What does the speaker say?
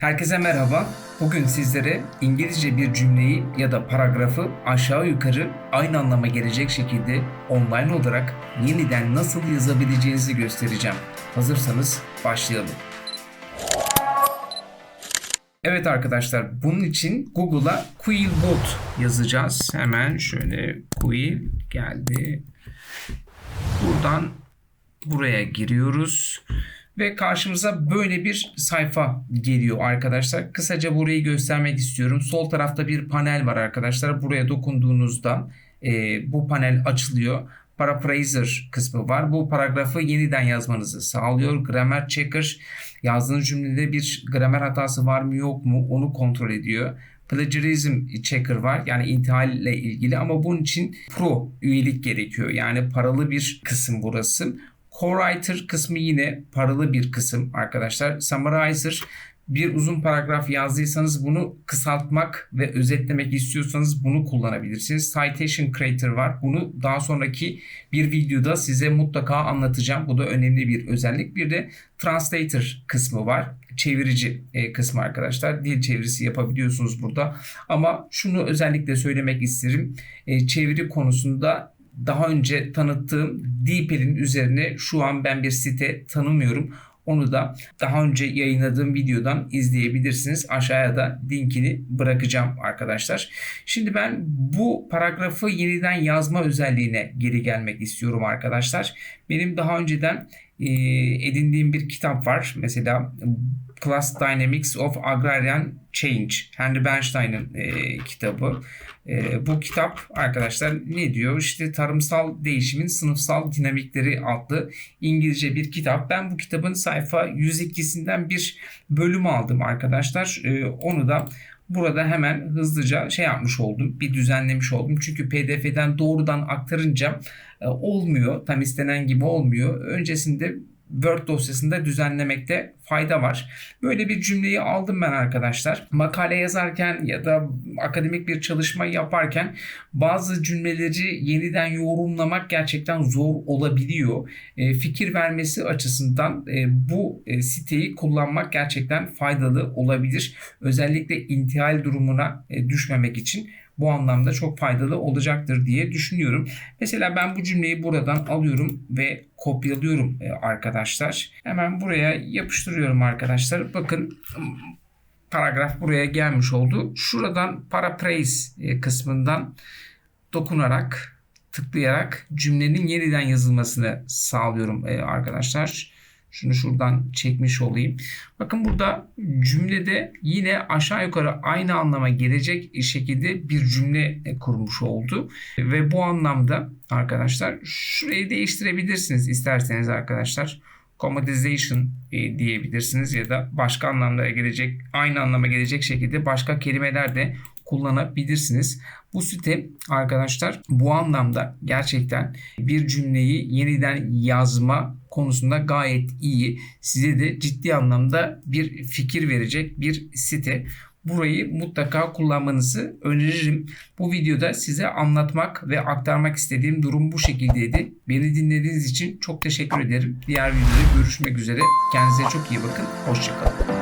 Herkese merhaba. Bugün sizlere İngilizce bir cümleyi ya da paragrafı aşağı yukarı aynı anlama gelecek şekilde online olarak yeniden nasıl yazabileceğinizi göstereceğim. Hazırsanız başlayalım. Evet arkadaşlar bunun için Google'a Quillbot yazacağız. Hemen şöyle Quill geldi. Buradan buraya giriyoruz. Ve karşımıza böyle bir sayfa geliyor arkadaşlar. Kısaca burayı göstermek istiyorum. Sol tarafta bir panel var arkadaşlar. Buraya dokunduğunuzda e, bu panel açılıyor. Paraphraser kısmı var. Bu paragrafı yeniden yazmanızı sağlıyor. Grammar checker yazdığınız cümlede bir gramer hatası var mı yok mu onu kontrol ediyor. Plagiarism checker var yani intihal ile ilgili ama bunun için pro üyelik gerekiyor. Yani paralı bir kısım burası. Co-writer kısmı yine paralı bir kısım arkadaşlar. Summarizer bir uzun paragraf yazdıysanız bunu kısaltmak ve özetlemek istiyorsanız bunu kullanabilirsiniz. Citation Creator var. Bunu daha sonraki bir videoda size mutlaka anlatacağım. Bu da önemli bir özellik. Bir de Translator kısmı var. Çevirici e, kısmı arkadaşlar. Dil çevirisi yapabiliyorsunuz burada. Ama şunu özellikle söylemek isterim. E, çeviri konusunda daha önce tanıttığım DeepL'in üzerine şu an ben bir site tanımıyorum. Onu da daha önce yayınladığım videodan izleyebilirsiniz. Aşağıya da linkini bırakacağım arkadaşlar. Şimdi ben bu paragrafı yeniden yazma özelliğine geri gelmek istiyorum arkadaşlar. Benim daha önceden e, edindiğim bir kitap var. Mesela Class Dynamics of Agrarian Change. Henry Bernstein'ın e, kitabı. E, bu kitap arkadaşlar ne diyor? İşte tarımsal değişimin sınıfsal dinamikleri adlı İngilizce bir kitap. Ben bu kitabın sayfa 102'sinden bir bölüm aldım arkadaşlar. E, onu da burada hemen hızlıca şey yapmış oldum. Bir düzenlemiş oldum. Çünkü PDF'den doğrudan aktarınca e, olmuyor. Tam istenen gibi olmuyor. Öncesinde Word dosyasında düzenlemekte fayda var. Böyle bir cümleyi aldım ben arkadaşlar. Makale yazarken ya da akademik bir çalışma yaparken bazı cümleleri yeniden yorumlamak gerçekten zor olabiliyor. E, fikir vermesi açısından e, bu e, siteyi kullanmak gerçekten faydalı olabilir. Özellikle intihal durumuna e, düşmemek için bu anlamda çok faydalı olacaktır diye düşünüyorum. Mesela ben bu cümleyi buradan alıyorum ve kopyalıyorum e, arkadaşlar. Hemen buraya yapıştırıyorum arkadaşlar. Bakın paragraf buraya gelmiş oldu. Şuradan paraphrase e, kısmından dokunarak tıklayarak cümlenin yeniden yazılmasını sağlıyorum e, arkadaşlar. Şunu şuradan çekmiş olayım. Bakın burada cümlede yine aşağı yukarı aynı anlama gelecek şekilde bir cümle kurmuş oldu. Ve bu anlamda arkadaşlar şurayı değiştirebilirsiniz isterseniz arkadaşlar. Commodization e, diyebilirsiniz ya da başka anlamlara gelecek, aynı anlama gelecek şekilde başka kelimeler de kullanabilirsiniz. Bu site arkadaşlar bu anlamda gerçekten bir cümleyi yeniden yazma konusunda gayet iyi. Size de ciddi anlamda bir fikir verecek bir site. Burayı mutlaka kullanmanızı öneririm. Bu videoda size anlatmak ve aktarmak istediğim durum bu şekildeydi. Beni dinlediğiniz için çok teşekkür ederim. Diğer videoda görüşmek üzere. Kendinize çok iyi bakın. Hoşçakalın.